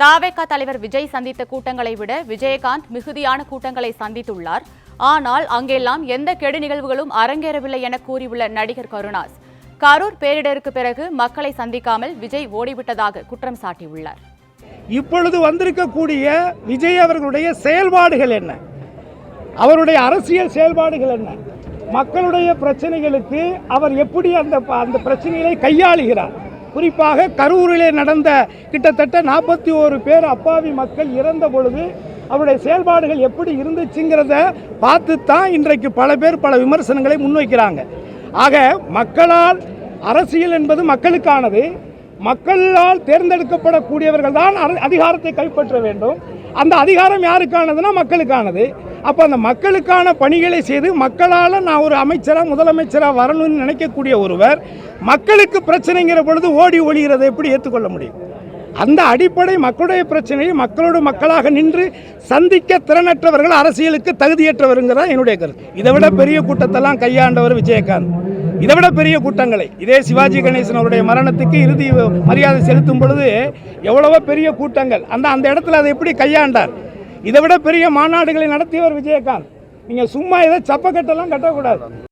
தாவேகா தலைவர் விஜய் சந்தித்த கூட்டங்களை விட விஜயகாந்த் மிகுதியான கூட்டங்களை சந்தித்துள்ளார். ஆனால் அங்கெல்லாம் எந்த கெடு நிகழ்வுகளும் அரங்கேறவில்லை என கூறியுள்ள நடிகர் கருணாஸ் கரூர் பேரிடருக்கு பிறகு மக்களை சந்திக்காமல் விஜய் ஓடிவிட்டதாக குற்றம் சாட்டியுள்ளார். இப்பொழுது வந்திருக்கக்கூடிய விஜய் அவர்களுடைய செயல்பாடுகள் என்ன? அவருடைய அரசியல் செயல்பாடுகள் என்ன? மக்களுடைய பிரச்சனைகளுக்கு அவர் எப்படி அந்த அந்த பிரச்சனைகளை கையாளுகிறார்? குறிப்பாக கரூரிலே நடந்த கிட்டத்தட்ட நாற்பத்தி ஓரு பேர் அப்பாவி மக்கள் இறந்த பொழுது அவருடைய செயல்பாடுகள் எப்படி இருந்துச்சுங்கிறத பார்த்து தான் இன்றைக்கு பல பேர் பல விமர்சனங்களை முன்வைக்கிறாங்க. ஆக மக்களால் அரசியல் என்பது மக்களுக்கானது. மக்களால் தேர்ந்தெடுக்கப்படக்கூடியவர்கள் தான் அதிகாரத்தை கைப்பற்ற வேண்டும். அந்த அதிகாரம் யாருக்கானதுன்னா மக்களுக்கானது. அப்போ அந்த மக்களுக்கான பணிகளை செய்து மக்களால் நான் ஒரு அமைச்சராக முதலமைச்சராக வரணும்னு நினைக்கக்கூடிய ஒருவர் மக்களுக்கு பிரச்சனைங்கிற பொழுது ஓடி ஒழிகிறதை எப்படி ஏற்றுக்கொள்ள முடியும்? அந்த அடிப்படை மக்களுடைய பிரச்சனையை மக்களோடு மக்களாக நின்று சந்திக்க திறனற்றவர்கள் அரசியலுக்கு தகுதியற்றவருங்கிறதா என்னுடைய கருத்து. இதை விட பெரிய கூட்டத்தெல்லாம் கையாண்டவர் விஜயகாந்த். இதை விட பெரிய கூட்டங்களை. இதே சிவாஜி கணேசன் அவருடைய மரணத்துக்கு இறுதி மரியாதை செலுத்தும் பொழுது எவ்வளவோ பெரிய கூட்டங்கள். அந்த அந்த இடத்துல அதை எப்படி கையாண்டார்? இதை விட பெரிய மாநாடுகளை நடத்தியவர் விஜயகாந்த். நீங்கள் சும்மா இதை சப்பக்கட்டெல்லாம் கட்டக்கூடாது.